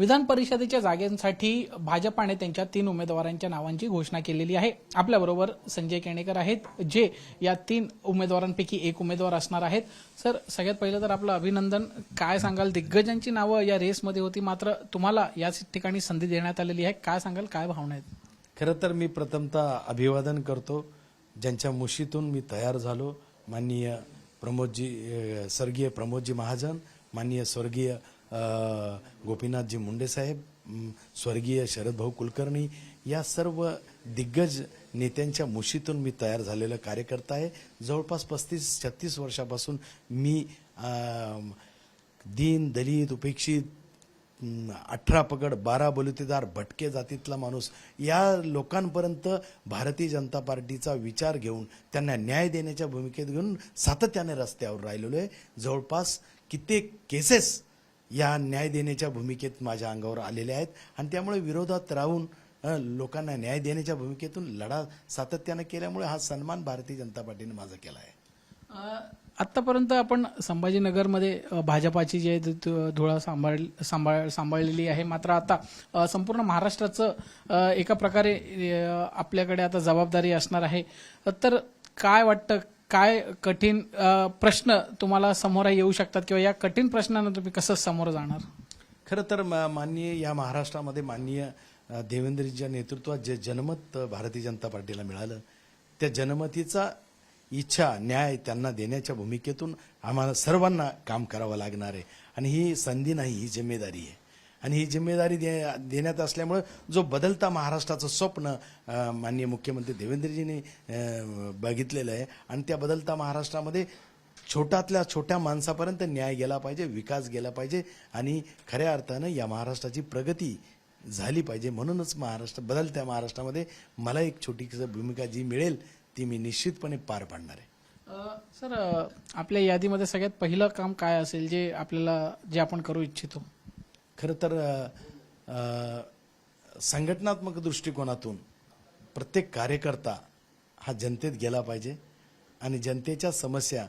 विधान परिषदेच्या जागांसाठी भाजपाने त्यांच्या तीन उमेदवारांच्या नावांची घोषणा केलेली आहे. आपल्याबरोबर संजय केणेकर आहेत जे या तीन उमेदवारांपैकी एक उमेदवार असणार आहेत. सर सगळ्यात पहिलं तर आपलं अभिनंदन. काय सांगाल? दिग्गजांची नावं या रेसमध्ये होती मात्र तुम्हाला याच ठिकाणी संधी देण्यात आलेली आहे. काय सांगाल? काय भावना आहेत? खरं तर मी प्रथमतः अभिवादन करतो. ज्यांच्या मुशीतून मी तयार झालो माननीय प्रमोदजी स्वर्गीय प्रमोदजी महाजन माननीय स्वर्गीय गोपीनाथजी मुंडे साहेब स्वर्गीय शरदभाऊ कुलकर्णी या सर्व दिग्गज नेत्यांच्या मुशीतून मी तयार झालेला कार्यकर्ता आहे. जवळपास पस्तीस छत्तीस वर्षापासून मी दीन दलित उपेक्षित अठरा पगड बारा बलुतेदार भटके जातीतला माणूस या लोकांपर्यंत भारतीय जनता पार्टीचा विचार घेऊन त्यांना न्याय देण्याच्या भूमिकेत घेऊन सातत्याने रस्त्यावर राहिलेलो आहे. जवळपास कित्येक केसेस या न्याय देण्याच्या भूमिकेत माझ्या अंगावर आलेल्या आहेत. आणि त्यामुळे विरोधात राहून लोकांना न्याय देण्याच्या भूमिकेतून लढा सातत्यानं केल्यामुळे हा सन्मान भारतीय जनता पार्टीने माझा केला आहे. आत्तापर्यंत आपण संभाजीनगरमध्ये भाजपाची जी आहे धु- धुळा सांभाळ सांभाळ सांभाळलेली आहे. मात्र आता संपूर्ण महाराष्ट्राचं एका प्रकारे आपल्याकडे आता जबाबदारी असणार आहे. तर काय वाटतं काय कठीण प्रश्न तुम्हाला समोर येऊ शकतात किंवा या कठीण प्रश्नांना तुम्ही कसं समोर जाणार? खरं तर माननीय या महाराष्ट्रामध्ये माननीय देवेंद्रजीच्या नेतृत्वात जे जनमत भारतीय जनता पार्टीला मिळालं त्या जनमतीचा इच्छा न्याय त्यांना देण्याच्या भूमिकेतून आम्हाला सर्वांना काम करावं लागणार आहे. आणि ही संधी नाही ही जिम्मेदारी आहे. आणि ही जिम्मेदारी दे देण्यात असल्यामुळं जो बदलता महाराष्ट्राचं स्वप्न माननीय मुख्यमंत्री देवेंद्रजींनी बघितलेलं आहे. आणि त्या बदलता महाराष्ट्रामध्ये छोट्यातल्या छोट्या माणसापर्यंत न्याय गेला पाहिजे विकास गेला पाहिजे आणि खऱ्या अर्थानं या महाराष्ट्राची प्रगती झाली पाहिजे. म्हणूनच महाराष्ट्र बदलत्या महाराष्ट्रामध्ये मला एक छोटीशी भूमिका जी मिळेल ती मी निश्चितपणे पार पाडणार आहे. सर आपल्या यादीमध्ये सगळ्यात पहिलं काम काय असेल जे आपल्याला जे आपण करू इच्छितो? खरं तर संघटनात्मक दृष्टिकोनातून प्रत्येक कार्यकर्ता हा जनतेत गेला पाहिजे आणि जनतेच्या समस्या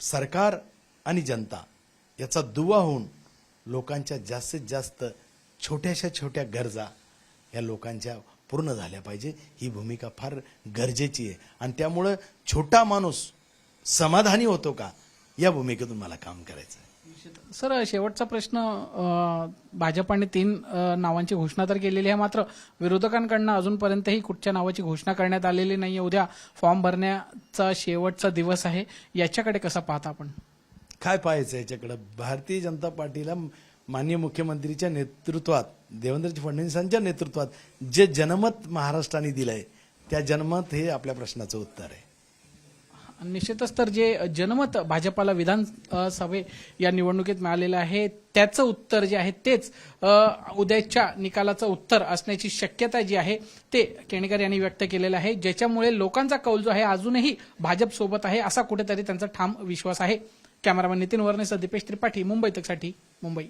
सरकार आणि जनता याचा दुवा होऊन लोकांच्या जास्तीत जास्त छोट्याशा छोट्या गरजा या लोकांच्या पूर्ण झाल्या पाहिजे. ही भूमिका फार गरजेची आहे. आणि त्यामुळं छोटा माणूस समाधानी होतो का? या भूमिकेतून मला काम करायचं आहे सर शेवटचा प्रश्न भाजपाने तीन नावांची घोषणा तर केलेली आहे मात्र विरोधकांकडनं अजूनपर्यंतही कुठच्या नावाची घोषणा करण्यात आलेली नाही उद्या फॉर्म भरण्याचा शेवटचा दिवस आहे. याच्याकडे कसा पाहता आपण? काय पाहायचं याच्याकडं? भारतीय जनता पार्टीला माननीय मुख्यमंत्रीच्या नेतृत्वात देवेंद्रजी फडणवीसांच्या नेतृत्वात जे जनमत महाराष्ट्राने दिलंय त्या जनमत हे आपल्या प्रश्नाचं उत्तर आहे. निश्चितच तर जे जनमत भाजपाला विधानसभे या निवडणुकीत मिळालेलं आहे त्याचं उत्तर जे आहे तेच उद्याच्या निकालाचं उत्तर असण्याची शक्यता जी आहे ते केणेकर यांनी व्यक्त केलेलं आहे. ज्याच्यामुळे लोकांचा कौल जो आहे अजूनही भाजपसोबत आहे असा कुठेतरी त्यांचा ठाम विश्वास आहे. कॅमेरामॅन नितीन वर्णेसह दीपेश त्रिपाठी मुंबई तकसाठी मुंबई.